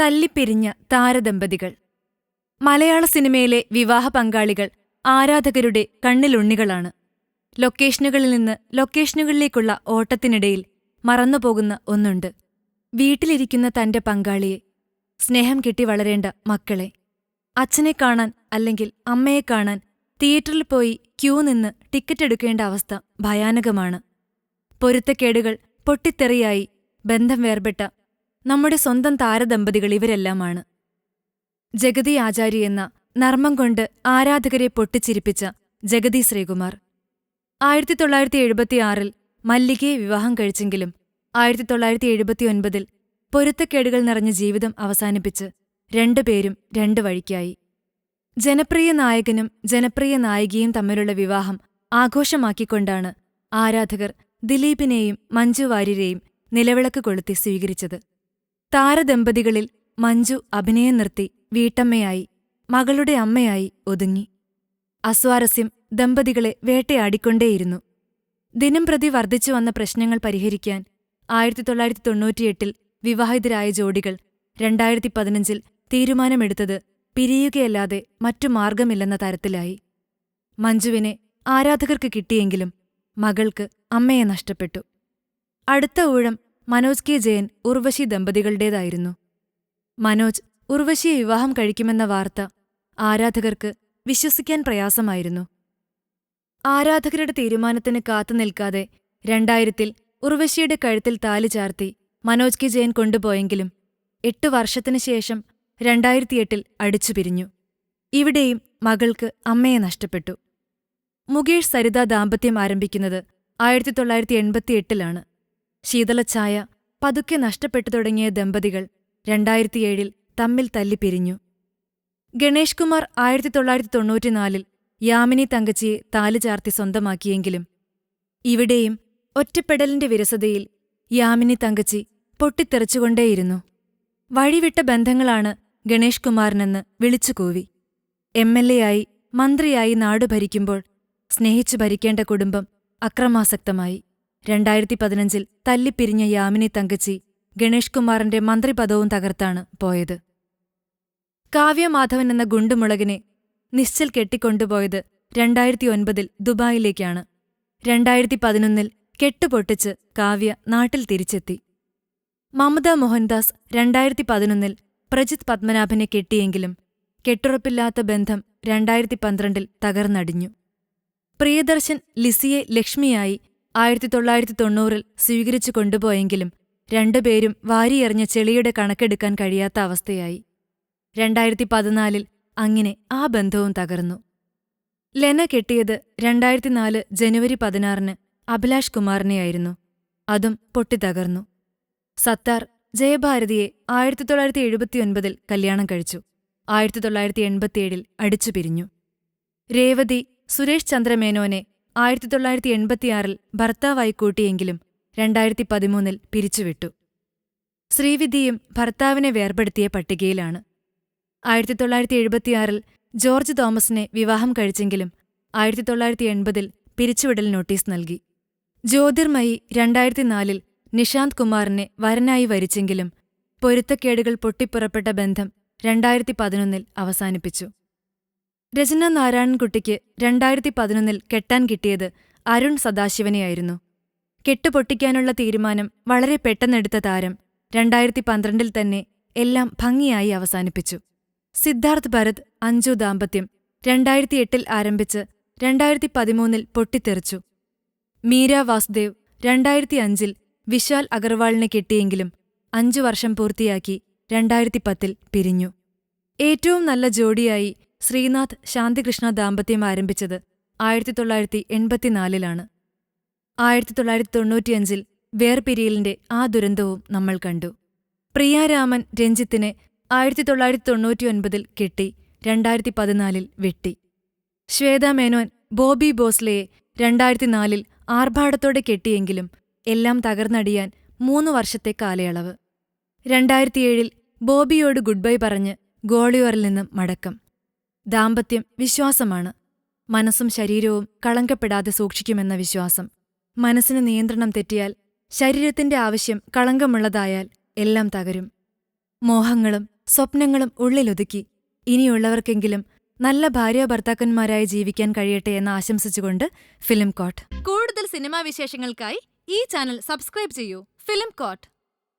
തല്ലിപ്പിരിഞ്ഞ താരദമ്പതികൾ. മലയാള സിനിമയിലെ വിവാഹ പങ്കാളികൾ ആരാധകരുടെ കണ്ണിലുണ്ണികളാണ്. ലൊക്കേഷനുകളിൽ നിന്ന് ലൊക്കേഷനുകളിലേക്കുള്ള ഓട്ടത്തിനിടയിൽ മറന്നുപോകുന്ന ഒന്നുണ്ട്. വീട്ടിലിരിക്കുന്ന തന്റെ പങ്കാളിയെ സ്നേഹം കിട്ടി വളരേണ്ട മക്കളെ അച്ഛനെ കാണാൻ അല്ലെങ്കിൽ അമ്മയെ കാണാൻ തിയേറ്ററിൽ പോയി ക്യൂ നിന്ന് ടിക്കറ്റ് എടുക്കേണ്ട അവസ്ഥ ഭയാനകമാണ്. പൊരുത്തക്കേടുകൾ പൊട്ടിത്തെറിയായി ബന്ധം വേർപെട്ട നമ്മുടെ സ്വന്തം താരദമ്പതികൾ ഇവരെല്ലാമാണ്. ജഗതി ആചാരി എന്ന നർമ്മം കൊണ്ട് ആരാധകരെ പൊട്ടിച്ചിരിപ്പിച്ച ജഗതി ശ്രീകുമാർ. ആയിരത്തി തൊള്ളായിരത്തി എഴുപത്തിയാറിൽ മല്ലികയെ വിവാഹം കഴിച്ചെങ്കിലും ആയിരത്തി തൊള്ളായിരത്തി എഴുപത്തിയൊൻപതിൽ പൊരുത്തക്കേടുകൾ നിറഞ്ഞ ജീവിതം അവസാനിപ്പിച്ച് രണ്ടുപേരും രണ്ടു വഴിക്കായി. ജനപ്രിയ നായകനും ജനപ്രിയ നായികയും തമ്മിലുള്ള വിവാഹം ആഘോഷമാക്കിക്കൊണ്ടാണ് ആരാധകർ ദിലീപിനെയും മഞ്ജു വാര്യരെയും നിലവിളക്ക് കൊളുത്തി സ്വീകരിച്ചത്. താരദമ്പതികളിൽ മഞ്ജു അഭിനയം നിർത്തി വീട്ടമ്മയായി മകളുടെ അമ്മയായി ഒതുങ്ങി. അസ്വാരസ്യം ദമ്പതികളെ വേട്ടയാടിക്കൊണ്ടേയിരുന്നു. ദിനംപ്രതി വർദ്ധിച്ചു വന്ന പ്രശ്നങ്ങൾ പരിഹരിക്കാൻ ആയിരത്തി തൊള്ളായിരത്തി തൊണ്ണൂറ്റിയെട്ടിൽ വിവാഹിതരായ ജോഡികൾ രണ്ടായിരത്തി പതിനഞ്ചിൽ തീരുമാനമെടുത്തത് പിരിയുകയല്ലാതെ മറ്റു മാർഗമില്ലെന്ന തരത്തിലായി. മഞ്ജുവിനെ ആരാധകർക്ക് കിട്ടിയെങ്കിലും മകൾക്ക് അമ്മയെ നഷ്ടപ്പെട്ടു. അടുത്ത ഊഴം മനോജ് കെ. ജയൻ ഉർവശി ദമ്പതികളുടേതായിരുന്നു. മനോജ് ഉർവശിയെ വിവാഹം കഴിക്കുമെന്ന വാർത്ത ആരാധകർക്ക് വിശ്വസിക്കാൻ പ്രയാസമായിരുന്നു. ആരാധകരുടെ തീരുമാനത്തിന് കാത്തുനിൽക്കാതെ രണ്ടായിരത്തിൽ ഉർവശിയുടെ കഴുത്തിൽ താലി ചാർത്തി മനോജ് കെ. ജയൻ കൊണ്ടുപോയെങ്കിലും എട്ടു വർഷത്തിനു ശേഷം രണ്ടായിരത്തിയെട്ടിൽ അടിച്ചു പിരിഞ്ഞു. ഇവിടെയും മകൾക്ക് അമ്മയെ നഷ്ടപ്പെട്ടു. മുകേഷ് സരിത ദാമ്പത്യം ആരംഭിക്കുന്നത് ആയിരത്തി തൊള്ളായിരത്തി എൺപത്തിയെട്ടിലാണ്. ശീതളഛായ പതുക്കെ നഷ്ടപ്പെട്ടു തുടങ്ങിയ ദമ്പതികൾ രണ്ടായിരത്തിയേഴിൽ തമ്മിൽ തല്ലിപ്പിരിഞ്ഞു. ഗണേഷ് കുമാർ ആയിരത്തി തൊള്ളായിരത്തി തൊണ്ണൂറ്റിനാലിൽ യാമിനി തങ്കച്ചിയെ താലി ചാർത്തി സ്വന്തമാക്കിയെങ്കിലും ഇവിടെയും ഒറ്റപ്പെടലിന്റെ വിരസതയിൽ യാമിനി തങ്കച്ചി പൊട്ടിത്തെറിച്ചുകൊണ്ടേയിരുന്നു. വഴിവിട്ട ബന്ധങ്ങളാണ് ഗണേഷ് കുമാറിനെന്ന് വിളിച്ചുകൂവി എം എൽ എ ആയി മന്ത്രിയായി നാടു ഭരിക്കുമ്പോൾ സ്നേഹിച്ചു ഭരിക്കേണ്ട കുടുംബം അക്രമാസക്തമായി. രണ്ടായിരത്തി പതിനഞ്ചിൽ തല്ലിപ്പിരിഞ്ഞ യാമിനി തങ്കച്ചി ഗണേഷ് കുമാറിന്റെ മന്ത്രിപദവും തകർത്താണ് പോയത്. കാവ്യമാധവൻ എന്ന ഗുണ്ടുമുളകിനെ നിശ്ചൽ കെട്ടിക്കൊണ്ടുപോയത് രണ്ടായിരത്തി ഒൻപതിൽ ദുബായിലേക്കാണ്. രണ്ടായിരത്തി പതിനൊന്നിൽ കെട്ടുപൊട്ടിച്ച് കാവ്യ നാട്ടിൽ തിരിച്ചെത്തി. മമത മോഹൻദാസ് രണ്ടായിരത്തി പതിനൊന്നിൽ പ്രജിത് പത്മനാഭനെ കെട്ടിയെങ്കിലും കെട്ടുറപ്പില്ലാത്ത ബന്ധം രണ്ടായിരത്തി പന്ത്രണ്ടിൽ തകർന്നടിഞ്ഞു. പ്രിയദർശൻ ലിസിയെ ലക്ഷ്മിയായി ആയിരത്തി തൊള്ളായിരത്തി തൊണ്ണൂറിൽ സ്വീകരിച്ചു കൊണ്ടുപോയെങ്കിലും രണ്ടുപേരും വാരിയെറിഞ്ഞ ചെളിയുടെ കണക്കെടുക്കാൻ കഴിയാത്ത അവസ്ഥയായി. രണ്ടായിരത്തി പതിനാലിൽ അങ്ങനെ ആ ബന്ധവും തകർന്നു. ലെന കെട്ടിയത് രണ്ടായിരത്തിനാല് ജനുവരി പതിനാറിന് അഭിലാഷ് കുമാറിനെയായിരുന്നു. അതും പൊട്ടിത്തകർന്നു. സത്താർ ജയഭാരതിയെ ആയിരത്തി തൊള്ളായിരത്തി എഴുപത്തിയൊൻപതിൽ കല്യാണം കഴിച്ചു. ആയിരത്തി തൊള്ളായിരത്തി എൺപത്തിയേഴിൽ അടിച്ചുപിരിഞ്ഞു. രേവതി സുരേഷ് ചന്ദ്രമേനോനെ ആയിരത്തി തൊള്ളായിരത്തി എൺപത്തിയാറിൽ ഭർത്താവായി കൂട്ടിയെങ്കിലും രണ്ടായിരത്തി പതിമൂന്നിൽ പിരിച്ചുവിട്ടു. ശ്രീവിദ്യയും ഭർത്താവിനെ വേർപെടുത്തിയ പട്ടികയിലാണ്. ആയിരത്തി തൊള്ളായിരത്തി എഴുപത്തിയാറിൽ ജോർജ് തോമസിനെ വിവാഹം കഴിച്ചെങ്കിലും ആയിരത്തി തൊള്ളായിരത്തി എൺപതിൽ പിരിച്ചുവിടൽ നോട്ടീസ് നൽകി. ജ്യോതിർമയി രണ്ടായിരത്തിനാലിൽ നിഷാന്ത് കുമാറിനെ വരനായി വരിച്ചെങ്കിലും പൊരുത്തക്കേടുകൾ പൊട്ടിപ്പുറപ്പെട്ട ബന്ധം രണ്ടായിരത്തി പതിനൊന്നിൽ അവസാനിപ്പിച്ചു. രചന നാരായണൻകുട്ടിക്ക് രണ്ടായിരത്തി പതിനൊന്നിൽ കെട്ടാൻ കിട്ടിയത് അരുൺ സദാശിവനെയായിരുന്നു. കെട്ടുപൊട്ടിക്കാനുള്ള തീരുമാനം വളരെ പെട്ടെന്നെടുത്ത താരം രണ്ടായിരത്തി പന്ത്രണ്ടിൽ തന്നെ എല്ലാം ഭംഗിയായി അവസാനിപ്പിച്ചു. സിദ്ധാർത്ഥ് ഭരത് അഞ്ജു ദാമ്പത്യം രണ്ടായിരത്തിയെട്ടിൽ ആരംഭിച്ച് രണ്ടായിരത്തി പതിമൂന്നിൽ പൊട്ടിത്തെറിച്ചു. മീര വാസുദേവ് രണ്ടായിരത്തി അഞ്ചിൽ വിശാൽ അഗർവാളിനെ കെട്ടിയെങ്കിലും അഞ്ചു വർഷം പൂർത്തിയാക്കി രണ്ടായിരത്തി പത്തിൽ പിരിഞ്ഞു. ഏറ്റവും നല്ല ജോഡിയായി ശ്രീനാഥ് ശാന്തികൃഷ്ണ ദാമ്പത്യം ആരംഭിച്ചത് ആയിരത്തി തൊള്ളായിരത്തി എൺപത്തിനാലിലാണ് ആയിരത്തി തൊള്ളായിരത്തി തൊണ്ണൂറ്റിയഞ്ചിൽ വേർപിരിയലിന്റെ ആ ദുരന്തവും നമ്മൾ കണ്ടു. പ്രിയാരാമൻ രഞ്ജിത്തിനെ ആയിരത്തി തൊള്ളായിരത്തി തൊണ്ണൂറ്റിയൊൻപതിൽ കെട്ടി രണ്ടായിരത്തി പതിനാലിൽ വെട്ടി. ശ്വേത മേനോൻ ബോബി ബോസ്ലെയെ രണ്ടായിരത്തിനാലിൽ ആർഭാടത്തോടെ കെട്ടിയെങ്കിലും എല്ലാം തകർന്നടിയാൻ മൂന്നു വർഷത്തെ കാലയളവ്. രണ്ടായിരത്തിയേഴിൽ ബോബിയോട് ഗുഡ് ബൈ പറഞ്ഞ് ഗോളിയോറിൽ നിന്നും മടക്കം. ദാമ്പത്യം വിശ്വാസമാണ്. മനസ്സും ശരീരവും കളങ്കപ്പെടാതെ സൂക്ഷിക്കുമെന്ന വിശ്വാസം. മനസ്സിന് നിയന്ത്രണം തെറ്റിയാൽ ശരീരത്തിന്റെ ആവശ്യം കളങ്കമുള്ളതായാൽ എല്ലാം തകരും. മോഹങ്ങളും സ്വപ്നങ്ങളും ഉള്ളിലൊതുക്കി ഇനിയുള്ളവർക്കെങ്കിലും നല്ല ഭാര്യ ഭർത്താക്കന്മാരായി ജീവിക്കാൻ കഴിയട്ടെ എന്ന് ആശംസിച്ചുകൊണ്ട് ഫിലിം കോട്ട്. കൂടുതൽ സിനിമാ വിശേഷങ്ങൾക്കായി ഈ ചാനൽ സബ്സ്ക്രൈബ് ചെയ്യൂ. Film coat.